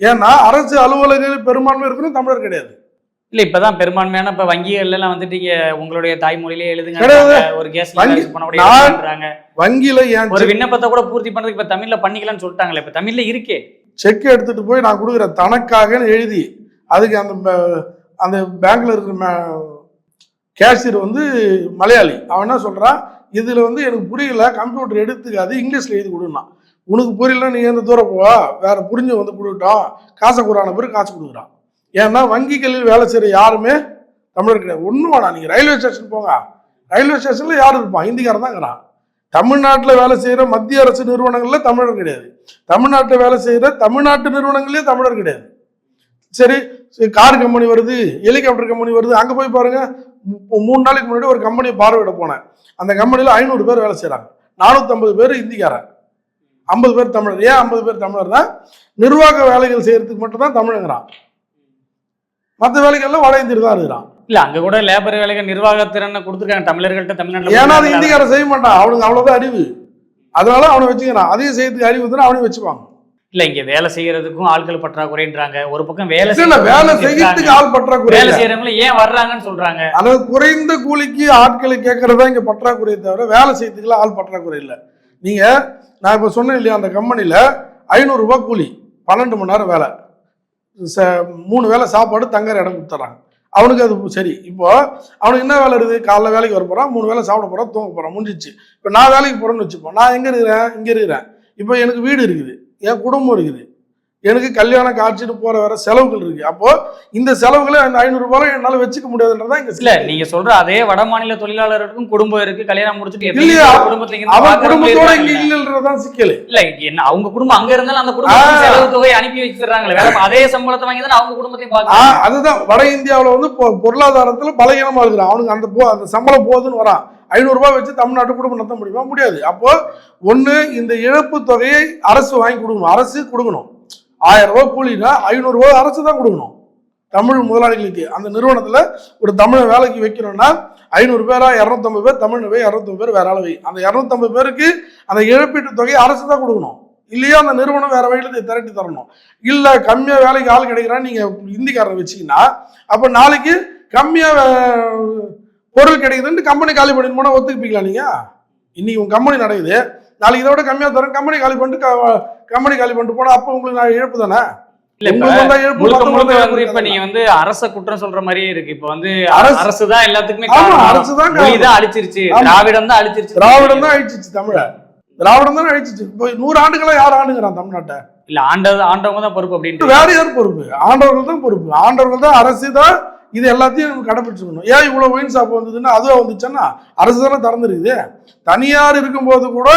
ஏன்னா அரசு அலுவலகங்கள் பெரும்பான்மை இருக்கணும் தமிழர் கிடையாது. இல்ல இப்பதான் பெரும்பான்மையான இப்ப வங்கிகள்ல எல்லாம் வந்துட்டு இங்க உங்களுடைய தாய்மொழியிலே எழுதுங்க. ஒரு கேஸ் வங்கி- பண்ண நான் முடியாது வங்கியில ஒரு விண்ணப்பத்தை கூட பூர்த்தி பண்றதுக்கு இப்ப தமிழ்ல பண்ணிக்கலாம்னு சொல்லிட்டாங்களே இப்ப தமிழ்ல இருக்கே. செக் எடுத்துட்டு போய் நான் கொடுக்குறேன். தனக்காகன்னு எழுதி அதுக்கு அந்த அந்த பேங்க்ல இருக்கிற கேஷியர் வந்து மலையாளி. அவன் என்ன சொல்றான்? இதுல வந்து எனக்கு புரியல கம்ப்யூட்டர் எடுத்துக்காது இங்கிலீஷ்ல எழுதி கொடுன்னா. உனக்கு புரியல நீ எந்த தூரம் போவா? வேற புரிஞ்சு வந்து கொடுக்கட்டும். காசை கொடுறான பிறகு காசு கொடுக்குறான். ஏன்னா வங்கிகளில் வேலை செய்கிற யாருமே தமிழர் கிடையாது. ஒன்றும் வேணாம் நீங்கள் ரயில்வே ஸ்டேஷன் போங்க ரயில்வே ஸ்டேஷனில் யார் இருப்பான் ஹிந்திக்காரன் தாங்கிறான் தமிழ்நாட்டில் வேலை செய்கிற மத்திய அரசு நிறுவனங்களில் தமிழர் கிடையாது. தமிழ்நாட்டில் வேலை செய்கிற தமிழ்நாட்டு நிறுவனங்களே தமிழர் கிடையாது. சரி சரி, கார் கம்பெனி வருது ஹெலிகாப்டர் கம்பெனி வருது. அங்கே போய் பாருங்கள் மூணு நாளைக்கு முன்னாடி ஒரு கம்பெனியை பார்வையிட போனேன். அந்த கம்பெனியில் ஐநூறு பேர் வேலை செய்கிறாங்க நானூற்றம்பது பேர் இந்திக்காரன் ஐம்பது பேர் தமிழர். ஏன் ஐம்பது பேர் தமிழர் தான்? நிர்வாக வேலைகள் செய்கிறதுக்கு மட்டும்தான் தமிழுங்கிறான். மற்ற வேலைகள்ல வட இந்தியர் தான் இருக்கிறான். இல்ல அங்க கூட லேபர் வேலைகள் நிர்வாகத்திறனை கொடுத்துருக்காங்க. தமிழர்கள்ட்ட தமிழ்நாட்டுல ஏன்னா அது. இந்திக்காரன் செய்ய மாட்டான். அவனுக்கு அவ்வளவுதான் அறிவு. அதனால அவனை வச்சுக்கிறான். அதையும் செய்யறதுக்கு அறிவு இருந்தா அவனையும் வச்சுப்பாங்க. இல்ல இங்க வேலை செய்யறதுக்கும் ஆட்கள் பற்றாக்குறைன்றாங்க. ஒரு பக்கம் வேலை இல்ல, வேலை செய்யறதுக்கு ஆள் பற்றாக்குறை வேலை இல்ல. செய்யறவங்க ஏன் வர்றாங்கன்னு சொல்றாங்க. அதாவது குறைந்த கூலிக்கு ஆட்களை கேட்கறதா இங்க பற்றாக்குறையை தவிர வேலை செய்யறதுக்குலாம் ஆள் பற்றாக்குறை இல்லை. நீங்க நான் இப்ப சொன்னேன் இல்லையா அந்த கம்பெனில ஐநூறு ரூபாய் கூலி பன்னெண்டு மணி நேரம் வேலை. ச- மூணு வேளை சாப்பாடு தங்குற இடம் கொடுத்துட்றாங்க அவனுக்கு அது சரி. இப்போ அவனுக்கு என்ன வேலை இருக்குது? காலைல வேலைக்கு வர போகிறான் மூணு வேலை சாப்பிட போகிறான் தூங்க போகிறான் முடிஞ்சிச்சு. இப்போ நான் வேலைக்கு போகிறேன்னு வச்சுப்போம். நான் எங்கே இருக்கிறேன்? இங்கே இருக்கிறேன். இப்போ எனக்கு வீடு இருக்குது. என் குடும்பம் இருக்குது. எனக்கு கல்யாணம் காட்சிட்டு போற வர செலவுகள் இருக்கு. அப்போ இந்த செலவுகளை அந்த ஐநூறு ரூபாய் என்னால வச்சுக்க முடியாதுன்றதான் இங்க இல்ல நீங்க சொல்ற அதே வட மாநில தொழிலாளருக்கும் குடும்பம் இருக்கு. கல்யாணம் முடிச்சுட்டு இல்லையா? குடும்பத்துல அவன் குடும்பத்தோட இங்க. இல்லைன்றதான் சிக்கல். இல்ல என்ன அவங்க குடும்பம் அங்க இருந்தாலும் அந்த ஆ. செலவு தொகை அனுப்பி வச்சிடுறாங்களே வேலை பா- அதே சம்பளத்தை வாங்கி தானே அவங்க குடும்பத்தையும் பாக்குறாங்க. அதுதான். வட இந்தியாவுல வந்து பொருளாதாரத்துல பலகீனமா இருக்கிறான் அவனுக்கு அந்த போ அந்த சம்பளம் போகுதுன்னு வரான். ஐநூறு ரூபாய் வச்சு தமிழ்நாட்டு குடும்பம் நடத்த முடியுமா? முடியாது. அப்போ ஒண்ணு இந்த இழப்பு தொகையை அரசு வாங்கி கொடுக்கணும். அரசு கொடுக்கணும். ஆயிரம் ரூபா கூலினா ஐநூறுரூவா அரசு தான் கொடுக்கணும். தமிழ் முதலாளிகளுக்கு. அந்த நிறுவனத்தில் ஒரு தமிழை வேலைக்கு வைக்கணும்னா ஐநூறு பேரா இரநூத்தம்பது பேர் தமிழ் வை இரநூத்தம்பது பேர் வேற அளவை வை. அந்த இரநூத்தம்பது பேருக்கு அந்த இழப்பீட்டு தொகையை அரசு தான் கொடுக்கணும். இல்லையா அந்த நிறுவனம் வேற வழியில் திரட்டி தரணும். இல்லை கம்மியாக வேலைக்கு ஆள் கிடைக்கிறான்னு நீங்கள் இந்திக்காரரை வச்சீங்கன்னா அப்போ நாளைக்கு கம்மியாக வே- பொருள் கிடைக்குதுன்னு கம்பெனி காலி பண்ணிட்டு போனால் ஒத்துக்குப்பீங்களா நீங்கள் இன்னைக்கு உங்கள் கம்பெனி நடக்குது. நாளைக்கு இதை விட கம்மியா தரேன் கம்பெனி காலி பண்ணிட்டு கம்பெனி காலி பண்ணிட்டு போனா அப்ப உங்களுக்கு நான் இழப்பு தானே? இல்ல இப்ப? நீங்க வந்து அரச குற்றம் சொல்ற மாதிரியே இருக்கு. இப்ப வந்து அரசு- தான் எல்லாத்துக்குமே. அரசு தான் அழிச்சிருச்சு. திராவிடம் தான் அழிச்சிருச்சு. திராவிடம் தான் அழிச்சிச்சு தமிழ. திராவிடம் தான் அழிச்சிச்சு இப்போ நூறு ஆண்டுகளா யார் ஆண்டுங்கிறான் தமிழ்நாட்டை? இல்ல ஆண்டது ஆண்டவங்க தான் பொறுப்பு அப்படின்ட்டு. வேற யார் பொறுப்பு? ஆண்டவர்கள் தான் பொறுப்பு. ஆண்டவர்கள் தான் அரசு தான் இது எல்லாத்தையும் கடைபிடிச்சுக்கணும். ஏன் இவ்வளவு ஒயின் ஷாப் வந்ததுன்னா அதுவா வந்துச்சுன்னா அரசு தானே திறந்துருக்குது. தனியார் இருக்கும்போது கூட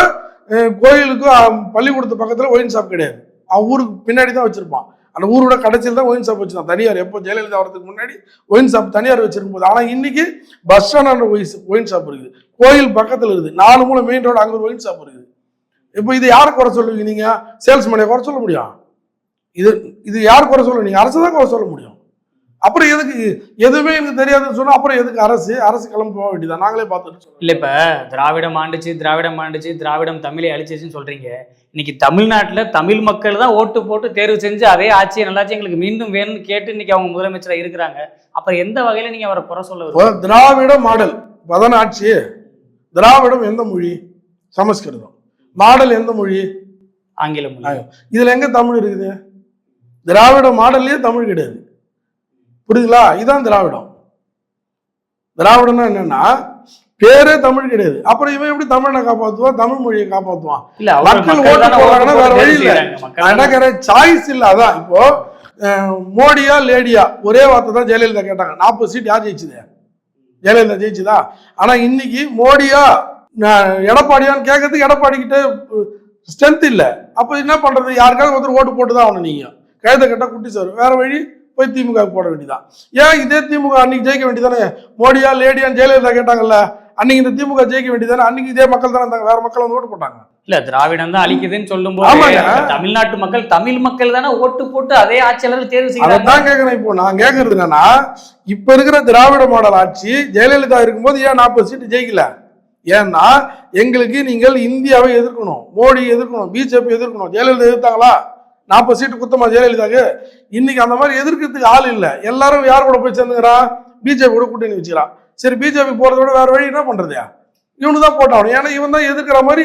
கோயிலுக்கு பள்ளிக்கூடத்து பக்கத்தில் ஒயின் ஷாப் கிடையாது. அவன் ஊருக்கு பின்னாடி தான் வச்சிருப்பான். அந்த ஊரோட கடைசியில் தான் ஒயின் ஷாப் வச்சிருந்தான். தனியார் எப்போ ஜெயலலிதா வரதுக்கு முன்னாடி ஒயின் ஷாப் தனியார் வச்சிருக்கும் போது ஆனால் இன்னைக்கு பஸ் ஸ்டாண்ட் ஒயின் ஷாப் இருக்குது. கோயில் பக்கத்தில் இருக்குது. நாலு மூணு மெயின் ரோடு அங்கே ஒரு ஒயின் ஷாப் இருக்குது. இப்போ இது யாரை குறை சொல்லுவீங்க நீங்க? சேல்ஸ்மேனை குறை சொல்ல முடியும். இது இது யார் குறை சொல்ல நீங்கள் அரசு தான் குறை சொல்ல முடியும். அப்புறம் எதுக்கு எதுவுமே எனக்கு தெரியாதுன்னு சொன்னா அப்புறம் எதுக்கு அரசு அரசு கிளம்பி போக வேண்டியதான் நாங்களே பார்த்துட்டு. இல்ல இப்ப திராவிடம் ஆண்டுச்சு திராவிடம் ஆண்டுச்சு திராவிடம் தமிழை அழிச்சிச்சுன்னு சொல்றீங்க. இன்னைக்கு தமிழ்நாட்டுல தமிழ் மக்கள் தான் ஓட்டு போட்டு தேர்வு செஞ்சு அதே ஆட்சியை நல்லாச்சு எங்களுக்கு மீண்டும் வேணும்னு கேட்டு இன்னைக்கு அவங்க முதலமைச்சரா இருக்கிறாங்க. அப்ப எந்த வகையில நீங்க அவரை குறை சொல்ல திராவிட மாடல் பதன ஆட்சி? திராவிடம் எந்த மொழி? சமஸ்கிருதம். மாடல் எந்த மொழி? ஆங்கிலம். இதுல எங்க தமிழ் இருக்குது? திராவிட மாடல்லயே தமிழ் கிடையாது. புரியுதுங்களா? இதான் திராவிடம். திராவிடம்னா என்னன்னா பேரே தமிழ் கிடையாது. அப்புறம் இவன் எப்படி தமிழனை காப்பாத்துவான்? தமிழ் மொழியை காப்பாத்துவான்? மக்கள் ஓட்டு ஓட்டு வேற வழி இல்ல. நடக்கிற சாய்ஸ் இல்ல அதான். இப்போ மோடியா லேடியா ஒரே வார்த்தை தான் ஜெயலலிதா கேட்டாங்க. நாற்பது சீட் யார் ஜெயிச்சுது? ஜெயலலிதா ஜெயிச்சுதா? ஆனா இன்னைக்கு மோடியா எடப்பாடியான்னு கேட்கறதுக்கு எடப்பாடி கிட்ட ஸ்ட்ரென்த் இல்ல. அப்ப என்ன பண்றது? யாருக்காவது ஒருத்தர் ஓட்டு போட்டு தான் ஆகணும் நீங்க. கழுத கட்ட குட்டி சார். வேற வழி? போய் திமுக போட வேண்டியதான் ஏன் இதே திமுக அன்னைக்கு ஜெயிக்க வேண்டியதானே மோடியா லேடியான்னு ஜெயலலிதா கேட்டாங்கல்ல. அன்னைக்கு இந்த திமுக ஜெயிக்க வேண்டியதானே அன்னைக்கு இதே மக்கள் தானே இருந்தாங்க. வேற மக்கள் வந்து ஓட்டு போட்டாங்க. இல்ல திராவிடம் தான் அழிக்குதுன்னு சொல்லும். போது தமிழ்நாட்டு மக்கள் தமிழ் மக்கள் தானே ஓட்டு போட்டு அதே ஆட்சியாளர் தேர்வு செய்யறாங்க அதைத்தான் கேட்கறேன் இப்போ. நான் கேட்கறது என்னன்னா இப்ப இருக்கிற திராவிட மாடல் ஆட்சி ஜெயலலிதா இருக்கும்போது ஏன் நாற்பது சீட்டு ஜெயிக்கல? ஏன்னா எங்களுக்கு நீங்கள் இந்தியாவை எதிர்க்கணும் மோடி எதிர்க்கணும் பிஜேபி எதிர்க்கணும் ஜெயலலிதா எதிர்த்தாங்களா? நாற்பது சீட்டு குத்தமா ஜெயலலிதாக்கு? இன்னைக்கு அந்த மாதிரி எதிர்க்கிறதுக்கு ஆள் இல்ல. எல்லாரும் யார் கூட போய் சேர்ந்துக்கிறான் பிஜேபி கூட கூட்டணி வச்சுக்கிறான் சரி பிஜேபி போறதை விட வேற வழி என்ன பண்றது இவனு தான் போட்டாகணும் ஏன்னா இவன் தான் எதிர்க்கிற மாதிரி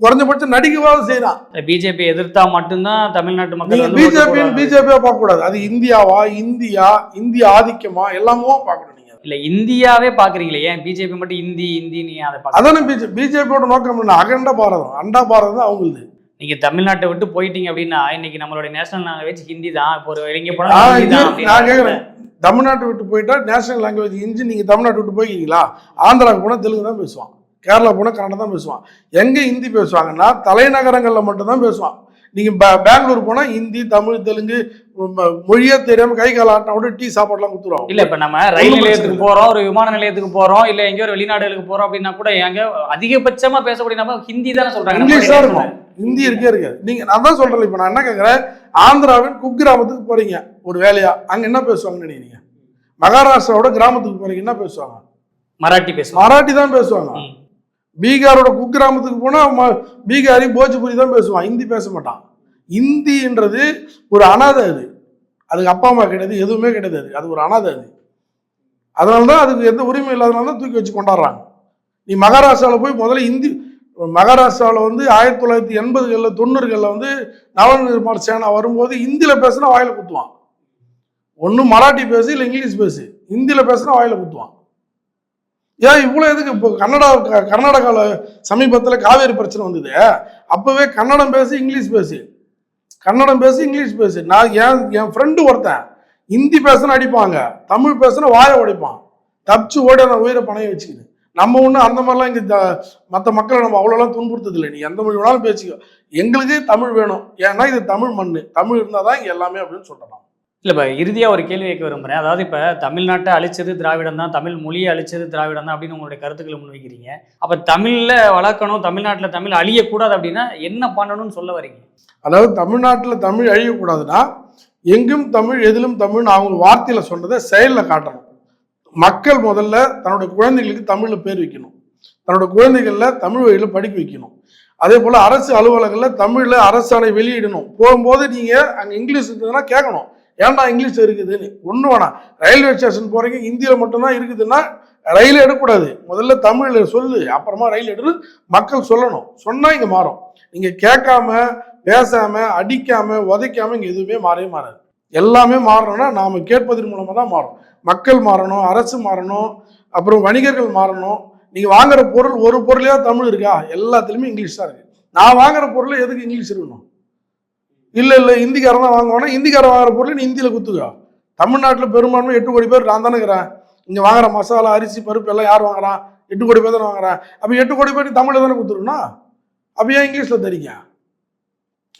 குறைஞ்சபட்சம் நடிக்கவாவது செய்யறான். பிஜேபி எதிர்த்தா மட்டும்தான் தமிழ்நாட்டு மக்கள் பிஜேபி. பிஜேபியா பார்க்க கூடாது அது இந்தியாவா இந்தியா இந்திய ஆதிக்கமா? எல்லாமோ பார்க்கணும் நீங்க. இல்ல இந்தியாவே பாக்குறீங்களே ஏன்? பிஜேபி மட்டும் இந்தி இந்தி நீ அதை அதானே பிஜேபி பிஜேபியோட நோக்கம் என்ன? அகண்ட பாரதம். அண்டா பாரதம் தான் அவங்களுது. நீங்க தமிழ்நாட்டை விட்டு போயிட்டீங்க அப்படின்னா இன்னைக்கு நம்மளுடைய நேஷனல் லாங்குவேஜ் ஹிந்தி தான். இப்போ ஒரு இங்க ஆ, போனா ஹிந்தி இது தான் நான் அப்படின்னு கேக்குறேன் தமிழ்நாட்டை விட்டு போயிட்டா நேஷனல் லாங்குவேஜ் இஞ்சி நீங்க தமிழ்நாட்டை விட்டு போய்க்கிறீங்களா ஆந்திராவுக்கு போனா தெலுங்கு தான் பேசுவான். கேரளா போனா கன்னடம் தான் பேசுவான். எங்க ஹிந்தி பேசுவாங்கன்னா தலைநகரங்கள்ல மட்டும் தான் பேசுவான். நீங்க பெ- பெங்களூர் போனா ஹிந்தி தமிழ் தெலுங்கு மொழியே தெரியாம கை கால ஆட்டினா கூட டீ சாப்பாடுலாம் கொடுத்துருவாங்க. இல்ல இப்ப நம்ம ரயில் நிலையத்துக்கு போறோம் ஒரு விமான நிலையத்துக்கு போறோம் இல்ல எங்கேயோ ஒரு வெளிநாடுகளுக்கு போறோம் அப்படின்னா கூட எங்க அதிகபட்சமா பேசக்கூடிய நம்ம ஹிந்தி தானே சொல்றாங்க. இங்கிலீஷ் தான் இருக்கும். ஹிந்தி இருக்கே இருக்காது நீங்க நான் தான் சொல்றேன் இப்ப நான் என்ன கேக்குறேன்? ஆந்திராவின் குக்கிராமத்துக்கு போறீங்க ஒரு வேலையா? அங்க என்ன பேசுவாங்கன்னு நினைக்கிறீங்க? மகாராஷ்டிராவோட கிராமத்துக்கு போறீங்க என்ன பேசுவாங்க? மராட்டி பேசுவோம் மராட்டி தான் பேசுவாங்க. பீகாரோட குக்கிராமத்துக்கு போனால் பீகாரி போஜ்புரி தான் பேசுவான். ஹிந்தி பேச மாட்டான். ஹிந்தின்றது ஒரு அனாதை அது. அதுக்கு அப்பா அம்மா கிடையாது எதுவுமே கிடையாது அது. ஒரு அனாதை அது. அதனால தான் அதுக்கு எந்த உரிமை இல்லாதனால தான் தூக்கி வச்சு கொண்டாடுறாங்க. நீ மகாராஷ்டிராவில் போய் முதல்ல ஹிந்தி மகாராஷ்டிராவில் வந்து ஆயிரத்தி தொள்ளாயிரத்தி எண்பதுகளில் தொண்ணூறுகளில் வந்து நவநிர்மார் சேனா வரும்போது ஹிந்தியில் பேசுனா வாயில குத்துவான். ஒன்று மராட்டி பேசு இல்லை இங்கிலீஷ் பேசு. ஹிந்தியில் பேசுனா வாயில குத்துவான். ஏன் இவ்வளோ எதுக்கு இப்போ கன்னடா கர்நாடகாவில் சமீபத்தில் காவேரி பிரச்சனை வந்தது? அப்போவே கன்னடம் பேசி இங்கிலீஷ் பேசு. கன்னடம் பேசி இங்கிலீஷ் பேசு. நான் என் என் ஃப்ரெண்டு ஒருத்தன் ஹிந்தி பேசுனா அடிப்பாங்க தமிழ் பேசுனா வாயை உடைப்பான். தப்பிச்சு ஓடி நான் உயிரை பணைய வச்சுக்கிது நம்ம ஒன்றும் அந்த மாதிரிலாம் இங்கே மற்ற மக்களை நம்ம அவ்வளோலாம் துன்புறுத்ததில்லை நீ எந்த மொழி வேணாலும் பேசிக்கோ. எங்களுக்கு தமிழ் வேணும். ஏன்னா இது தமிழ் மண் தமிழ் இருந்தால் தான் இங்கே எல்லாமே அப்படின்னு சொல்லலாம் இல்லை இப்போ இறுதியாக ஒரு கேள்வி கேட்க விரும்புறேன். அதாவது இப்போ தமிழ்நாட்டை அழிச்சது திராவிடம் தான் தமிழ் மொழியை அழிச்சது திராவிடம் தான் அப்படின்னு உங்களுடைய கருத்துக்களை முன்வைக்கிறீங்க. அப்போ தமிழில் வளர்க்கணும் தமிழ்நாட்டில் தமிழ் அழியக்கூடாது அப்படின்னா என்ன பண்ணணும்னு சொல்ல வரீங்க? அதாவது தமிழ்நாட்டில் தமிழ் அழியக்கூடாதுன்னா எங்கும் தமிழ் எதிலும் தமிழ்னு அவங்க வார்த்தையில் சொன்னதை செயலில் காட்டணும். மக்கள் முதல்ல தன்னுடைய குழந்தைகளுக்கு தமிழில் பேர் வைக்கணும். தன்னோட குழந்தைகளில் தமிழ் வழியில் படிக்க வைக்கணும். அதே போல் அரசு அலுவலகங்களில் தமிழில் அரசாணை வெளியிடணும். போகும்போது நீங்கள் அங்கே இங்கிலீஷ் இருந்ததுன்னா கேட்கணும். ஏன்டா இங்கிலீஷ் இருக்குதுன்னு? ஒன்று வேணாம். ரயில்வே ஸ்டேஷன் போகிறீங்க ஹிந்தியில் மட்டும்தான் இருக்குதுன்னா ரயில் எடுக்கக்கூடாது. முதல்ல தமிழில் சொல்லு அப்புறமா ரயில் எடுன்னு மக்கள் சொல்லணும். சொன்னால் இங்கே மாறும். நீங்கள் கேட்காம பேசாம அடிக்காம உதைக்காம இங்கே எதுவுமே மாறவே மாறாது. எல்லாமே மாறணும்னா நாம் கேட்பதன் மூலமாக தான் மாறும். மக்கள் மாறணும் அரசு மாறணும் அப்புறம் வணிகர்கள் மாறணும். நீங்கள் வாங்குற பொருள் ஒரு பொருளையா தமிழ் இருக்கா? எல்லாத்துலேயுமே இங்கிலீஷ் தான் இருக்குது நான் வாங்குற பொருள் எதுக்கு இங்கிலீஷ் இருக்கணும்? இல்லை இல்லை ஹிந்திக்காரன் தான் வாங்குவானா? இந்திக்காரன் வாங்குற பொருள் நீ இந்தியில் குத்துக்கா. தமிழ்நாட்டில் பெரும்பான்மை எட்டு கோடி பேர் நான் தானே இருக்கிறேன். வாங்குற மசாலா அரிசி பருப்பு எல்லாம் யார் வாங்குறான் எட்டு கோடி பேர் தானே வாங்குறான் அப்போ எட்டு கோடி பேர் நீ தமிழில் தானே குத்துருக்கணும் அப்போ ஏன் இங்கிலீஷில் தெரியுங்க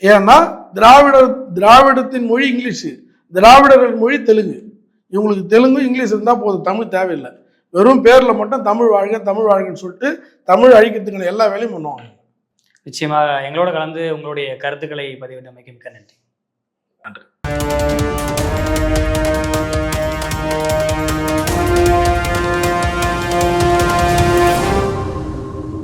ஏன்னா திராவிட திராவிடத்தின் மொழி இங்கிலீஷு. திராவிடர்கள் மொழி தெலுங்கு. இவங்களுக்கு தெலுங்கு இங்கிலீஷ் இருந்தால் போதும். தமிழ் தேவையில்லை. வெறும் பேரில் மட்டும் தமிழ் வாழ்க தமிழ் வாழ்கன்னு சொல்லிட்டு தமிழ் அழிக்கிறதுக்கான எல்லா வேலையும் பண்ணுவாங்க. நிச்சயமாக எங்களோட கலந்து உங்களுடைய கருத்துக்களை பதிவிட்டமைக்கு மிக்க நன்றி.